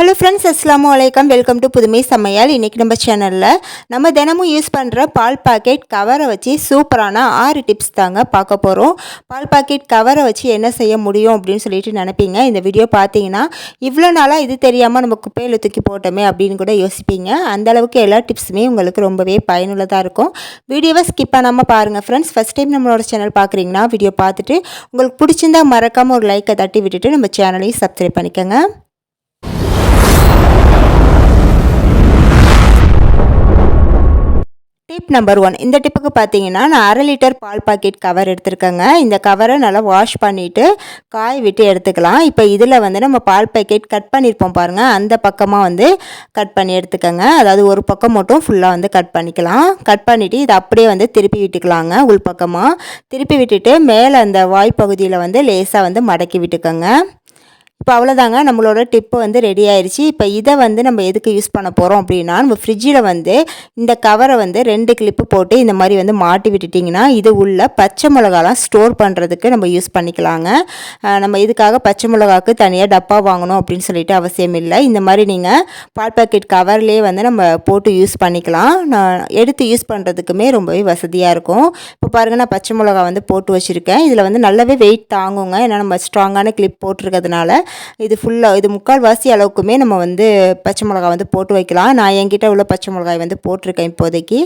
Hello friends அஸ்லாம் வலைக்கம் welcome to புதுமை சமையல் இன்றைக்கி நம்ம சேனலில் நம்ம தினமும் யூஸ் பண்ணுற பால் பாக்கெட் கவரை வச்சு சூப்பரான ஆறு டிப்ஸ் தாங்க பார்க்க போகிறோம் பால் பாக்கெட் கவரை வச்சு என்ன செய்ய முடியும் அப்படின்னு சொல்லிட்டு நினைப்பீங்க. இந்த வீடியோ பார்த்தீங்கன்னா இவ்வளோ நாளாக இது தெரியாமல் நம்ம குப்பையில் தூக்கி போட்டோமே அப்படின்னு கூட யோசிப்பீங்க. அந்த அளவுக்கு எல்லா டிப்ஸுமே உங்களுக்கு ரொம்பவே பயனுள்ளதாக இருக்கும். வீடியோவை ஸ்கிப் பண்ணாமல் பாருங்கள் ஃப்ரெண்ட்ஸ் ஃபஸ்ட் டைம் நம்மளோட சேனல் பார்க்குறீங்கன்னா வீடியோ பார்த்துட்டு உங்களுக்கு பிடிச்சிருந்தா மறக்காமல் ஒரு லைக்கை தட்டி விட்டுட்டு நம்ம சேனலையும் சப்ஸ்கிரைப் பண்ணிக்கோங்க. டிப் நம்பர் ஒன் இந்த டிப்புக்கு பார்த்தீங்கன்னா நான் அரை லிட்டர் பால் பாக்கெட் கவர் எடுத்திருக்கேங்க. இந்த கவரை நல்லா வாஷ் பண்ணிவிட்டு காய விட்டு எடுத்துக்கலாம். இப்போ இதில் வந்து நம்ம பால் பாக்கெட் கட் பண்ணியிருப்போம் பாருங்கள் அந்த பக்கமாக வந்து கட் பண்ணி எடுத்துக்கோங்க. அதாவது ஒரு பக்கம் மட்டும் ஃபுல்லாக வந்து கட் பண்ணிக்கலாம். கட் பண்ணிவிட்டு இதை அப்படியே வந்து திருப்பி விட்டுக்கலாங்க உள் பக்கமாக திருப்பி விட்டுட்டு மேலே அந்த வாய்ப்பகுதியில் வந்து லேசாக வந்து மடக்கி விட்டுக்கோங்க. இப்போ அவ்வளோதாங்க நம்மளோட டிப்பு வந்து ரெடி ஆயிடுச்சு இப்போ இதை வந்து நம்ம எதுக்கு யூஸ் பண்ண போகிறோம் அப்படின்னா நம்ம ஃப்ரிட்ஜில் வந்து இந்த கவரை வந்து ரெண்டு கிளிப்பு போட்டு இந்த மாதிரி வந்து மாட்டி விட்டுட்டிங்கன்னா இது உள்ள பச்சை மிளகாலாம் ஸ்டோர் பண்ணுறதுக்கு நம்ம யூஸ் பண்ணிக்கலாங்க. நம்ம இதுக்காக பச்சை மிளகாவுக்கு தனியாக டப்பா வாங்கணும் அப்படின்னு சொல்லிட்டு அவசியம் இல்லை. இந்த மாதிரி நீங்கள் பால் பாக்கெட் கவர்லேயே வந்து நம்ம போட்டு யூஸ் பண்ணிக்கலாம். நான் எடுத்து யூஸ் பண்ணுறதுக்குமே ரொம்பவே வசதியாக இருக்கும். இப்போ பாருங்கள் நான் பச்சை மிளகா வந்து போட்டு வச்சுருக்கேன். இதில் வந்து நல்லாவே வெயிட் தாங்குங்க. ஏன்னா நம்ம ஸ்ட்ராங்கான கிளிப் போட்டிருக்கிறதுனால இது ஃபுல்லாக இது முக்கால் வாசி அளவுக்குமே நம்ம வந்து பச்சை மிளகாய் வந்து போட்டு வைக்கலாம். நான் என்கிட்ட உள்ள பச்சை மிளகாய் வந்து போட்டிருக்கேன் இப்போதைக்கு.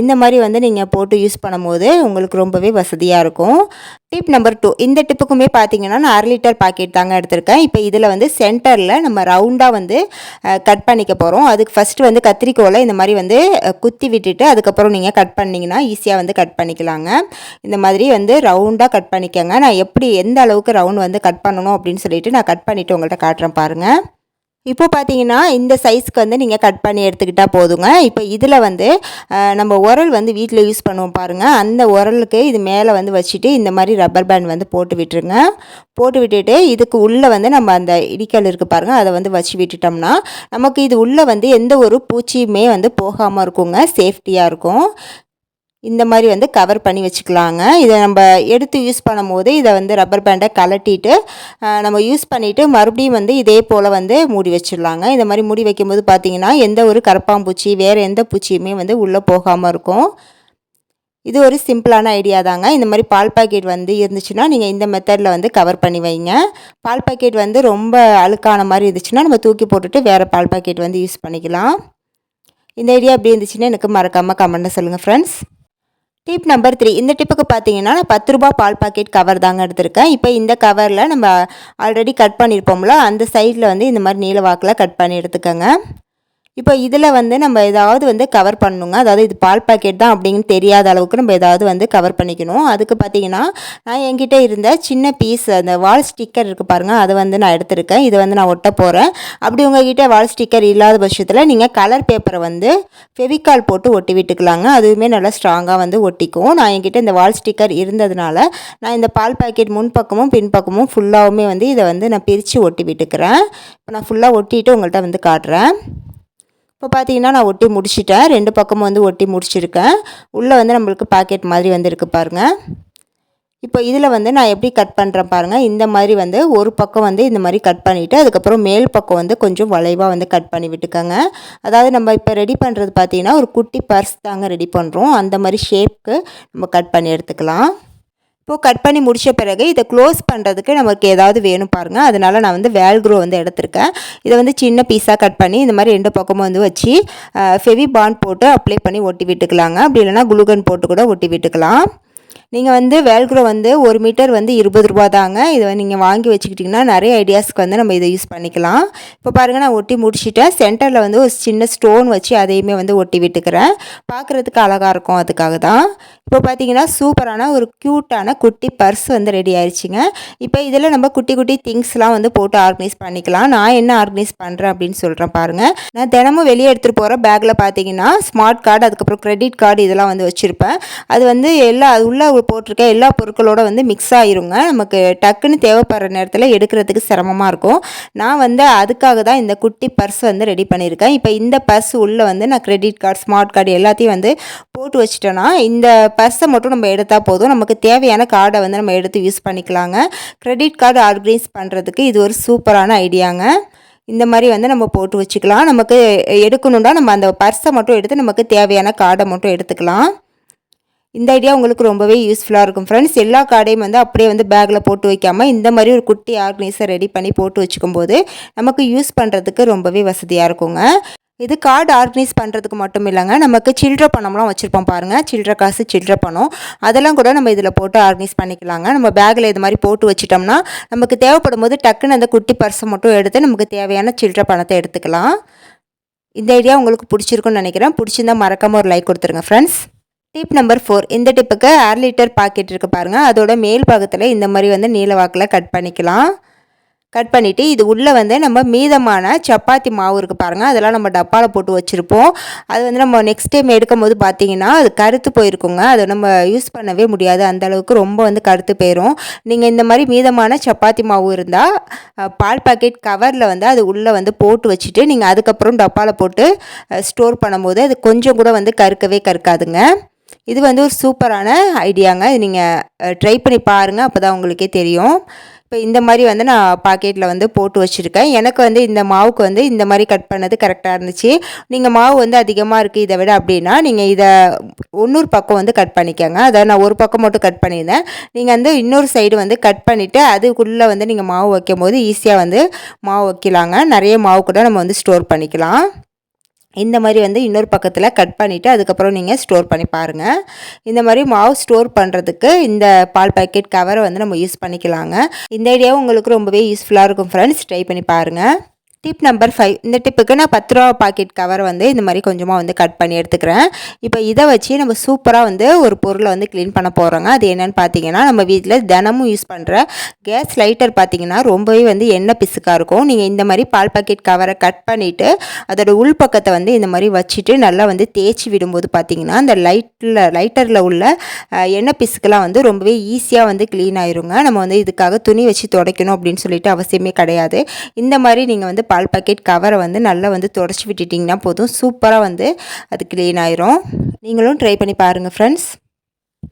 இந்த மாதிரி வந்து நீங்கள் போட்டு யூஸ் பண்ணும்போது உங்களுக்கு ரொம்பவே வசதியாக இருக்கும். டிப் நம்பர் டூ இந்த டிப்புக்குமே பார்த்தீங்கன்னா நான் அரை லிட்டர் பாக்கெட் தாங்க எடுத்திருக்கேன். இப்போ இதில் வந்து சென்டரில் நம்ம ரவுண்டாக வந்து கட் பண்ணிக்க போகிறோம் அதுக்கு ஃபஸ்ட்டு வந்து கத்திரிக்கோலை இந்த மாதிரி வந்து குத்தி விட்டுட்டு அதுக்கப்புறம் நீங்கள் கட் பண்ணிங்கன்னா ஈஸியாக வந்து கட் பண்ணிக்கலாங்க. இந்த மாதிரி வந்து ரவுண்டாக கட் பண்ணிக்கோங்க. நான் எப்படி எந்த அளவுக்கு ரவுண்ட் வந்து கட் பண்ணணும் அப்படின்னு சொல்லிட்டு நான் கட் பண்ணிவிட்டு உங்கள்கிட்ட காட்டுறேன் பாருங்கள் இப்போ பார்த்தீங்கன்னா இந்த சைஸ்க்கு வந்து நீங்கள் கட் பண்ணி எடுத்துக்கிட்டால் போதுங்க. இப்போ இதில் வந்து நம்ம உரல் வந்து வீட்டில் யூஸ் பண்ணுவோம் பாருங்கள் அந்த உரலுக்கு இது மேலே வந்து வச்சுட்டு இந்த மாதிரி ரப்பர் பேண்ட் வந்து போட்டு விட்டுருங்க. போட்டு விட்டுட்டு இதுக்கு உள்ளே வந்து நம்ம அந்த இடிக்கல் இருக்குது பாருங்கள் அதை வந்து வச்சு விட்டுட்டோம்னா நமக்கு இது உள்ளே வந்து எந்த ஒரு பூச்சியுமே வந்து போகாமல் இருக்குங்க. சேஃப்டியாக இருக்கும். இந்த மாதிரி வந்து கவர் பண்ணி வச்சுக்கலாங்க. இதை நம்ம எடுத்து யூஸ் பண்ணும் போது இதை வந்து ரப்பர் பேண்டை கலட்டிட்டு நம்ம யூஸ் பண்ணிவிட்டு மறுபடியும் வந்து இதே போல் வந்து மூடி வச்சிடலாங்க. இந்த மாதிரி மூடி வைக்கும்போது பார்த்திங்கன்னா எந்த ஒரு கரப்பாம்பூச்சி வேறு எந்த பூச்சியுமே வந்து உள்ளே போகாமல் இருக்கும். இது ஒரு சிம்பிளான ஐடியா தாங்க. இந்த மாதிரி பால் பாக்கெட் வந்து இருந்துச்சுன்னா நீங்கள் இந்த மெத்தடில் வந்து கவர் பண்ணி வைங்க. பால் பாக்கெட் வந்து ரொம்ப அழுக்கான மாதிரி இருந்துச்சுன்னா நம்ம தூக்கி போட்டுட்டு வேறு பால் பாக்கெட் வந்து யூஸ் பண்ணிக்கலாம். இந்த ஐடியா எப்படி இருந்துச்சுன்னா எனக்கு மறக்காமல் கமெண்ட்டை சொல்லுங்கள் ஃப்ரெண்ட்ஸ் டிப் நம்பர் த்ரீ இந்த டிப்புக்கு பார்த்தீங்கன்னா நான் பத்து ரூபா பால் பாக்கெட் கவர் தாங்க எடுத்திருக்கேன். இப்போ இந்த கவரில் நம்ம ஆல்ரெடி கட் பண்ணியிருப்போம்ல அந்த சைடில் வந்து இந்த மாதிரி நீல வாக்கில் கட் பண்ணி எடுத்துக்கோங்க. இப்போ இதில் வந்து நம்ம ஏதாவது வந்து கவர் பண்ணணுங்க. அதாவது இது பால் பாக்கெட் தான் அப்படின்னு தெரியாத அளவுக்கு நம்ம ஏதாவது வந்து கவர் பண்ணிக்கணும். அதுக்கு பார்த்தீங்கன்னா நான் என்கிட்ட இருந்த சின்ன பீஸ் அந்த வால் ஸ்டிக்கர் இருக்குது பாருங்கள் அதை வந்து நான் எடுத்திருக்கேன். இதை வந்து நான் ஒட்ட போகிறேன் அப்படி உங்ககிட்ட வால் ஸ்டிக்கர் இல்லாத பட்சத்தில் நீங்கள் கலர் பேப்பரை வந்து ஃபெவிகால் போட்டு ஒட்டி விட்டுக்கலாங்க. அதுவுமே நல்லா ஸ்ட்ராங்காக வந்து ஒட்டிக்கும். நான் என்கிட்ட இந்த வால் ஸ்டிக்கர் இருந்ததுனால நான் இந்த பால் பாக்கெட் முன்பக்கமும் பின்பக்கமும் ஃபுல்லாகவுமே வந்து இதை வந்து நான் பிரித்து ஒட்டி விட்டுக்கிறேன். இப்போ நான் ஃபுல்லாக ஒட்டிட்டு உங்கள்கிட்ட வந்து காட்டுறேன். இப்போ பார்த்தீங்கன்னா நான் ஒட்டி முடிச்சிட்டேன். ரெண்டு பக்கமும் வந்து ஒட்டி முடிச்சிருக்கேன். உள்ளே வந்து நம்மளுக்கு பாக்கெட் மாதிரி வந்துருக்கு பாருங்கள் இப்போ இதில் வந்து நான் எப்படி கட் பண்ணுறேன் பாருங்கள் இந்த மாதிரி வந்து ஒரு பக்கம் வந்து இந்த மாதிரி கட் பண்ணிவிட்டு அதுக்கப்புறம் மேல் பக்கம் வந்து கொஞ்சம் வளைவாக வந்து கட் பண்ணி விட்டுக்கோங்க. அதாவது நம்ம இப்போ ரெடி பண்ணுறது பார்த்தீங்கன்னா ஒரு குட்டி பர்ஸ் தாங்க ரெடி பண்ணுறோம் அந்த மாதிரி ஷேப்க்கு நம்ம கட் பண்ணி எடுத்துக்கலாம். இப்போது கட் பண்ணி முடித்த பிறகு இதை க்ளோஸ் பண்ணுறதுக்கு நமக்கு ஏதாவது வேணும் பாருங்கள் அதனால் நான் வந்து வேல்க்ரோ வந்து எடுத்திருக்கேன். இதை வந்து சின்ன பீஸாக கட் பண்ணி இந்த மாதிரி ரெண்டு பக்கமும் வந்து வச்சு ஃபெவி பாண்ட் போட்டு அப்ளை பண்ணி ஒட்டி விட்டுக்கலாங்க. அப்படி இல்லைனா குளுகன் போட்டு கூட ஒட்டி விட்டுக்கலாம். நீங்கள் வந்து வேல்க்ரோ வந்து ஒரு மீட்டர் வந்து இருபது ரூபா தாங்க. இதை நீங்கள் வாங்கி வச்சுக்கிட்டிங்கன்னா நிறைய ஐடியாஸ்க்கு வந்து நம்ம இதை யூஸ் பண்ணிக்கலாம். இப்போ பாருங்கள் நான் ஒட்டி முடிச்சுட்டேன். சென்டரில் வந்து ஒரு சின்ன ஸ்டோன் வச்சு அதையுமே வந்து ஒட்டி விட்டுக்கிறேன். பார்க்குறதுக்கு அழகாக இருக்கும் அதுக்காக தான். இப்போ பார்த்தீங்கன்னா சூப்பரான ஒரு க்யூட்டான குட்டி பர்ஸ் வந்து ரெடி ஆயிடுச்சுங்க இப்போ இதில் நம்ம குட்டி குட்டி திங்ஸ்லாம் வந்து போட்டு ஆர்கனைஸ் பண்ணிக்கலாம். நான் என்ன ஆர்கனைஸ் பண்ணுறேன் அப்படின்னு சொல்கிறேன் பாருங்கள் நான் தினமும் வெளியே எடுத்துகிட்டு போகிற பேக்கில் பார்த்தீங்கன்னா ஸ்மார்ட் கார்டு அதுக்கப்புறம் க்ரெடிட் கார்டு இதெல்லாம் வந்து வச்சுருப்பேன். அது வந்து எல்லா உள்ளே போட்டிருக்க எல்லா பொருட்களோட வந்து மிக்ஸ் ஆயிருங்க. நமக்கு டக்குன்னு தேவைப்படுற நேரத்தில் எடுக்கிறதுக்கு சிரமமாக இருக்கும். நான் வந்து அதுக்காக தான் இந்த குட்டி பர்ஸ் வந்து ரெடி பண்ணியிருக்கேன். இப்போ இந்த பர்ஸ் உள்ளே வந்து நான் கிரெடிட் கார்டு ஸ்மார்ட் கார்டு எல்லாத்தையும் வந்து போட்டு வச்சுட்டேன்னா இந்த பர்ஸை மட்டும் நம்ம எடுத்தால் போதும். நமக்கு தேவையான கார்டை வந்து நம்ம எடுத்து யூஸ் பண்ணிக்கலாங்க. க்ரெடிட் கார்டு ஆர்கனைஸ் பண்ணுறதுக்கு இது ஒரு சூப்பரான ஐடியாங்க. இந்த மாதிரி வந்து நம்ம போட்டு வச்சுக்கலாம். நமக்கு எடுக்கணுன்னா நம்ம அந்த பர்ஸை மட்டும் எடுத்து நமக்கு தேவையான கார்டை மட்டும் எடுத்துக்கலாம். இந்த ஐடியா உங்களுக்கு ரொம்பவே யூஸ்ஃபுல்லாக இருக்கும். ஃப்ரெண்ட்ஸ் எல்லா கார்டையும் வந்து அப்படியே வந்து பேக்கில் போட்டு வைக்காமல் இந்த மாதிரி ஒரு குட்டி ஆர்கனைசர் ரெடி பண்ணி போட்டு வச்சுக்கும் போது நமக்கு யூஸ் பண்ணுறதுக்கு ரொம்பவே வசதியாக இருக்குங்க. இது கார்டு ஆர்கனைஸ் பண்ணுறதுக்கு மட்டும் இல்லைங்க. நமக்கு சில்லற பணம்லாம் வச்சுருப்போம் பாருங்கள் சில்லற காசு சில்லற பணம். அதெல்லாம் கூட நம்ம இதில் போட்டு ஆர்கனைஸ் பண்ணிக்கலாங்க. நம்ம பேக்கில் இது மாதிரி போட்டு வச்சிட்டோம்னா நமக்கு தேவைப்படும் போது டக்குன்னு அந்த குட்டி பர்ஸை மட்டும் எடுத்து நமக்கு தேவையான சில்லற பணத்தை எடுத்துக்கலாம். இந்த ஐடியா உங்களுக்கு பிடிச்சிருக்குன்னு நினைக்கிறேன். பிடிச்சிருந்தா மறக்காமல் ஒரு லைக் கொடுத்துருங்க ஃப்ரெண்ட்ஸ் டிப் நம்பர் ஃபோர் இந்த டிப்புக்கு அரை லிட்டர் பாக்கெட் இருக்குது பாருங்கள் அதோட மேல் பாகத்தில் இந்த மாதிரி வந்து நீல வாக்கில் கட் பண்ணிக்கலாம். கட் பண்ணிவிட்டு இது உள்ளே வந்து நம்ம மீதமான சப்பாத்தி மாவு இருக்குது பாருங்கள் அதெல்லாம் நம்ம டப்பாவில் போட்டு வச்சுருப்போம். அது வந்து நம்ம நெக்ஸ்ட் டைம் எடுக்கும் போது பார்த்தீங்கன்னா அது கருத்து போயிருக்குங்க. அதை நம்ம யூஸ் பண்ணவே முடியாது. அந்த அளவுக்கு ரொம்ப வந்து கருத்து போயிடும் நீங்கள் இந்த மாதிரி மீதமான சப்பாத்தி மாவு இருந்தால் பால் பாக்கெட் கவரில் வந்து அது உள்ளே வந்து போட்டு வச்சுட்டு நீங்கள் அதுக்கப்புறம் டப்பாவில் போட்டு ஸ்டோர் பண்ணும்போது அது கொஞ்சம் கூட வந்து கருக்கவே கருக்காதுங்க. இது வந்து ஒரு சூப்பரான ஐடியாங்க. இது நீங்கள் ட்ரை பண்ணி பாருங்கள் அப்போ தான் உங்களுக்கே தெரியும். இப்போ இந்த மாதிரி வந்து நான் பாக்கெட்டில் வந்து போட்டு வச்சுருக்கேன். எனக்கு வந்து இந்த மாவுக்கு வந்து இந்த மாதிரி கட் பண்ணது கரெக்டாக இருந்துச்சு. நீங்கள் மாவு வந்து அதிகமாக இருக்குது இதை விட அப்படின்னா நீங்கள் இதை இன்னொரு பக்கம் வந்து கட் பண்ணிக்கோங்க. அதை நான் ஒரு பக்கம் மட்டும் கட் பண்ணியிருந்தேன். நீங்கள் வந்து இன்னொரு சைடு வந்து கட் பண்ணிவிட்டு அதுக்குள்ளே வந்து நீங்கள் மாவு வைக்கும் போது ஈஸியாக வந்து மாவு வைக்கலாங்க. நிறைய மாவு கூட நம்ம வந்து ஸ்டோர் பண்ணிக்கலாம். இந்த மாதிரி வந்து இன்னொரு பக்கத்தில் கட் பண்ணிவிட்டு அதுக்கப்புறம் நீங்கள் ஸ்டோர் பண்ணி பாருங்கள் இந்த மாதிரி மாவு ஸ்டோர் பண்ணுறதுக்கு இந்த பால் பேக்கெட் கவரை வந்து நம்ம யூஸ் பண்ணிக்கலாங்க. இந்த ஐடியாவும் உங்களுக்கு ரொம்பவே யூஸ்ஃபுல்லாக இருக்கும் ஃப்ரெண்ட்ஸ் ட்ரை பண்ணி பாருங்கள் டிப் நம்பர் ஃபைவ் இந்த டிப்புக்கு நான் பத்து ரூபா பாக்கெட் கவர் வந்து இந்த மாதிரி கொஞ்சமாக வந்து கட் பண்ணி எடுத்துக்கிறேன். இப்போ இதை வச்சு நம்ம சூப்பராக வந்து ஒரு பொருளை வந்து க்ளீன் பண்ண போகிறோங்க அது என்னென்னு பார்த்தீங்கன்னா நம்ம வீட்டில் தினமும் யூஸ் பண்ணுற கேஸ் லைட்டர் பார்த்தீங்கன்னா ரொம்பவே வந்து எண்ணெய் பிசுக்காக இருக்கும். நீங்கள் இந்த மாதிரி பால் பாக்கெட் கவரை கட் பண்ணிவிட்டு அதோட உள்பக்கத்தை வந்து இந்த மாதிரி வச்சுட்டு நல்லா வந்து தேய்ச்சி விடும்போது பார்த்தீங்கன்னா அந்த லைட்டில் லைட்டரில் உள்ள எண்ணெய் பிசுக்கெல்லாம் வந்து ரொம்பவே ஈஸியாக வந்து க்ளீன் ஆயிருங்க. நம்ம வந்து இதுக்காக துணி வச்சு துடைக்கணும் அப்படின்னு சொல்லிட்டு அவசியமே கிடையாது. இந்த மாதிரி நீங்கள் வந்து பால் பாக்கெட் கவரை வந்து நல்லா வந்து தொடச்சி விட்டுட்டிங்கன்னா போதும். சூப்பராக வந்து அது க்ளீன் ஆயிரும். நீங்களும் ட்ரை பண்ணி பாருங்கள் ஃப்ரெண்ட்ஸ்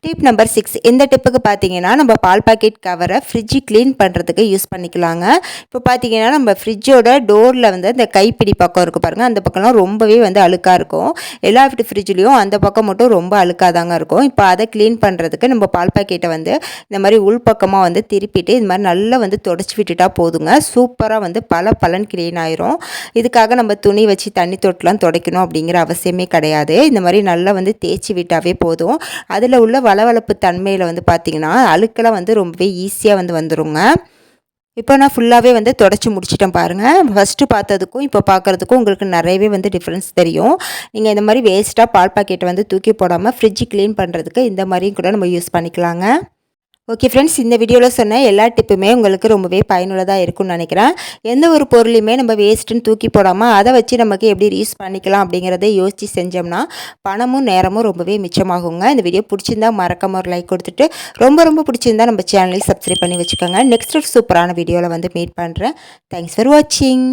டிப் நம்பர் சிக்ஸ் இந்த டிப்புக்கு பார்த்தீங்கன்னா நம்ம பால் பாக்கெட் கவரை ஃப்ரிட்ஜு க்ளீன் பண்ணுறதுக்கு யூஸ் பண்ணிக்கலாங்க. இப்போ பார்த்தீங்கன்னா நம்ம ஃப்ரிட்ஜோட டோரில் வந்து இந்த கைப்பிடி பக்கம் இருக்குது பாருங்கள் அந்த பக்கம்லாம் ரொம்பவே வந்து அழுக்காக இருக்கும். எல்லா வீட்டு ஃப்ரிட்ஜ்லேயும் அந்த பக்கம் மட்டும் ரொம்ப அழுக்காக தாங்க இருக்கும். இப்போ அதை க்ளீன் பண்ணுறதுக்கு நம்ம பால் பாக்கெட்டை வந்து இந்த மாதிரி உள்பக்கமாக வந்து திருப்பிட்டு இது மாதிரி நல்லா வந்து தொடச்சி விட்டுட்டா போதுங்க. சூப்பராக வந்து பல பலன் க்ளீன் ஆயிரும். இதுக்காக நம்ம துணி வச்சு தண்ணி தொட்டிலாம் துடைக்கணும் அப்படிங்கிற அவசியமே கிடையாது. இந்த மாதிரி நல்லா வந்து தேய்ச்சி விட்டாவே போதும். அதில் உள்ள வளவளப்பு தன்மையில் வந்து பார்த்திங்கன்னா அழுக்கெல்லாம் வந்து ரொம்பவே ஈஸியாக வந்து வந்துடுங்க இப்போ நான் ஃபுல்லாகவே வந்து தொடச்சி முடிச்சிட்டேன் பாருங்கள் ஃபஸ்ட்டு பார்த்ததுக்கும் இப்போ பார்க்குறதுக்கும் உங்களுக்கு நிறையவே வந்து டிஃப்ரென்ஸ் தெரியும். நீங்கள் இந்த மாதிரி வேஸ்ட்டாக பால் பாக்கெட்டை வந்து தூக்கி போடாமல் ஃப்ரிட்ஜ் க்ளீன் பண்ணுறதுக்கு இந்த மாதிரியும் கூட நம்ம யூஸ் பண்ணிக்கலாங்க. ஓகே ஃப்ரெண்ட்ஸ் இந்த வீடியோவில் சொன்ன எல்லா டிப்புமே உங்களுக்கு ரொம்பவே பயனுள்ளதாக இருக்கும்னு நினைக்கிறேன். எந்த ஒரு பொருளையுமே நம்ம வேஸ்ட்டுன்னு தூக்கி போடாமல் அதை வச்சு நமக்கு எப்படி ரீஸ் பண்ணிக்கலாம் அப்படிங்கிறத யோசித்து செஞ்சோம்னா பணமும் நேரமும் ரொம்பவே மிச்சமாகுங்க. இந்த வீடியோ பிடிச்சிருந்தா மறக்காம ஒரு லைக் கொடுத்துட்டு ரொம்ப ரொம்ப பிடிச்சிருந்தா நம்ம சேனலையும் சப்ஸ்கிரைப் பண்ணி வச்சுக்கோங்க. நெக்ஸ்ட் ஒரு சூப்பரான வீடியோவில் வந்து மீட் பண்ணுறேன் தேங்க்ஸ் ஃபார் வாட்சிங்